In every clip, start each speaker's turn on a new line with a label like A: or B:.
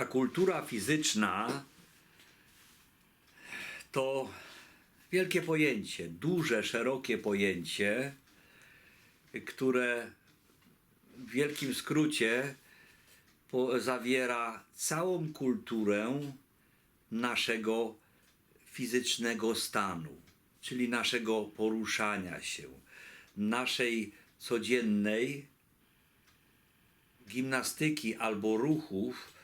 A: A kultura fizyczna to wielkie pojęcie, duże, szerokie pojęcie, które w wielkim skrócie zawiera całą kulturę naszego fizycznego stanu, czyli naszego poruszania się, naszej codziennej gimnastyki albo ruchów,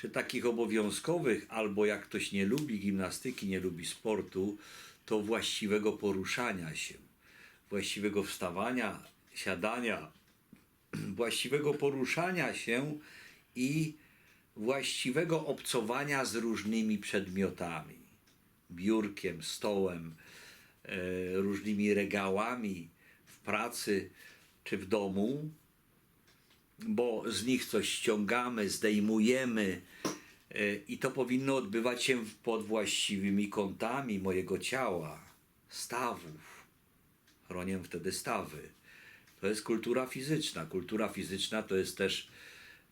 A: czy takich obowiązkowych, albo jak ktoś nie lubi gimnastyki, nie lubi sportu, to właściwego poruszania się, właściwego wstawania, siadania, właściwego poruszania się i właściwego obcowania z różnymi przedmiotami. Biurkiem, stołem, e, różnymi regałami w pracy czy w domu, bo z nich coś ściągamy, zdejmujemy e, i to powinno odbywać się pod właściwymi kątami mojego ciała, stawów. Chronię wtedy stawy. To jest kultura fizyczna. Kultura fizyczna to jest też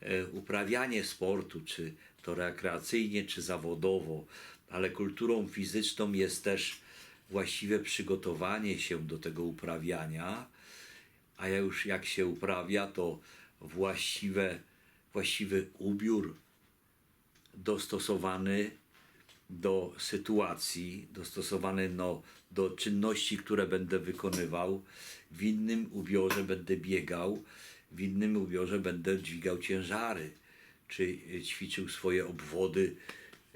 A: e, uprawianie sportu, czy to rekreacyjnie, czy zawodowo, ale kulturą fizyczną jest też właściwe przygotowanie się do tego uprawiania, a ja już jak się uprawia, to właściwe, właściwy ubiór dostosowany do sytuacji, dostosowany no, do czynności, które będę wykonywał. W innym ubiorze będę biegał, w innym ubiorze będę dźwigał ciężary, czy ćwiczył swoje obwody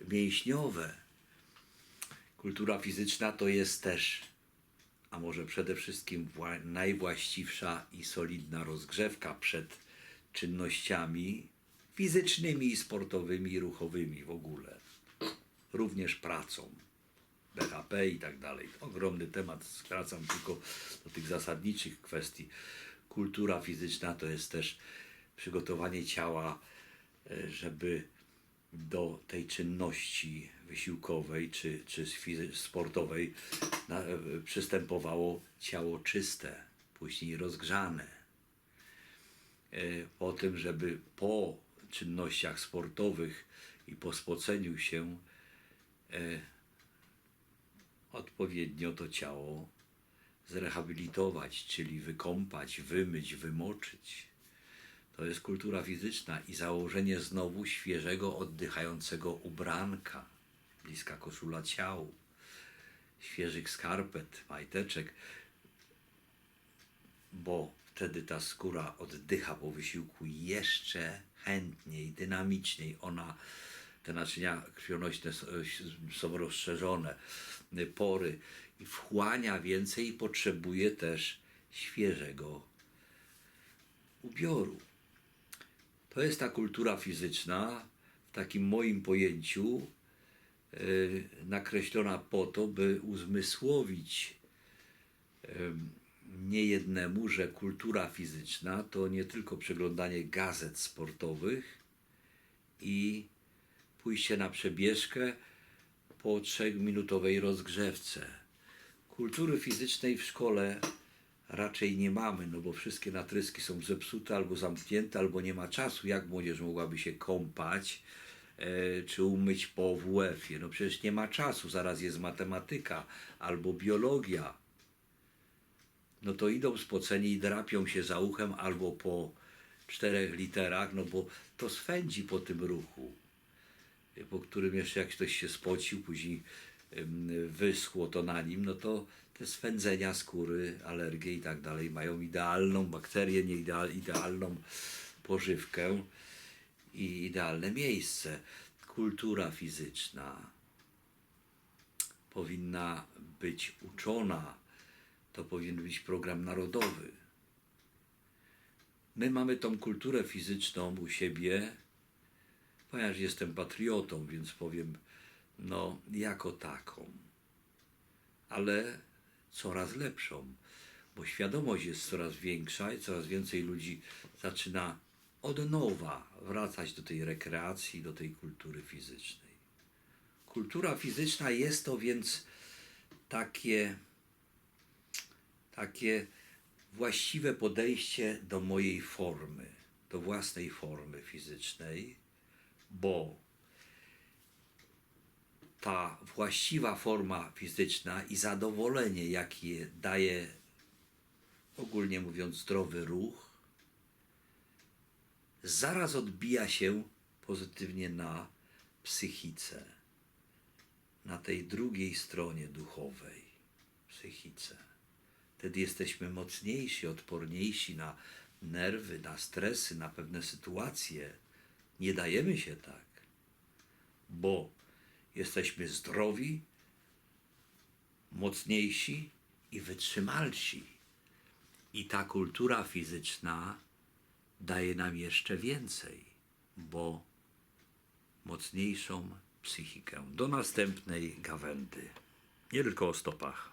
A: mięśniowe. Kultura fizyczna to jest też, a może przede wszystkim wła- najwłaściwsza i solidna rozgrzewka przed czynnościami fizycznymi sportowymi ruchowymi w ogóle. Również pracą. BHP i tak dalej. Ogromny temat, skracam tylko do tych zasadniczych kwestii. Kultura fizyczna to jest też przygotowanie ciała, e, żeby do tej czynności wysiłkowej czy, czy sportowej e, przystępowało ciało czyste, później rozgrzane. E, Po tym, żeby po czynnościach sportowych i po spoceniu się e, odpowiednio to ciało zrehabilitować, czyli wykąpać, wymyć, wymoczyć. To jest kultura fizyczna i założenie znowu świeżego, oddychającego ubranka, bliska koszula ciału, świeżych skarpet, majteczek, bo wtedy ta skóra oddycha po wysiłku jeszcze chętniej, dynamiczniej. Ona, te naczynia krwionośne są rozszerzone, y, pory i wchłania więcej i potrzebuje też świeżego ubioru. To jest ta kultura fizyczna w takim moim pojęciu y, nakreślona po to, by uzmysłowić niejednemu, że kultura fizyczna to nie tylko przeglądanie gazet sportowych i pójście na przebieżkę po trzechminutowej rozgrzewce. Kultury fizycznej w szkole raczej nie mamy, no bo wszystkie natryski są zepsute albo zamknięte, albo nie ma czasu. Jak młodzież mogłaby się kąpać e, czy umyć po WF-ie? No przecież nie ma czasu, zaraz jest matematyka albo biologia no to idą spoceni i drapią się za uchem albo po czterech literach, no bo to swędzi po tym ruchu, po którym jeszcze jak ktoś się spocił, później wyschło to na nim, no to te swędzenia skóry, alergie i tak dalej mają idealną bakterię, nie ideal, idealną pożywkę i idealne miejsce. Kultura fizyczna powinna być uczona, to powinien być program narodowy. My mamy tą kulturę fizyczną u siebie, ponieważ jestem patriotą, więc powiem, no, jako taką, ale coraz lepszą, bo świadomość jest coraz większa i coraz więcej ludzi zaczyna od nowa wracać do tej rekreacji, do tej kultury fizycznej. Kultura fizyczna jest to więc takie takie właściwe podejście do mojej formy, do własnej formy fizycznej, bo ta właściwa forma fizyczna i zadowolenie, jakie daje, ogólnie mówiąc, zdrowy ruch, zaraz odbija się pozytywnie na psychice, na tej drugiej stronie duchowej, psychice. Wtedy jesteśmy mocniejsi, odporniejsi na nerwy, na stresy, na pewne sytuacje. Nie dajemy się tak, bo jesteśmy zdrowi, mocniejsi i wytrzymalsi. I ta kultura fizyczna daje nam jeszcze więcej, bo mocniejszą psychikę. Do następnej gawędy. Nie tylko o stopach.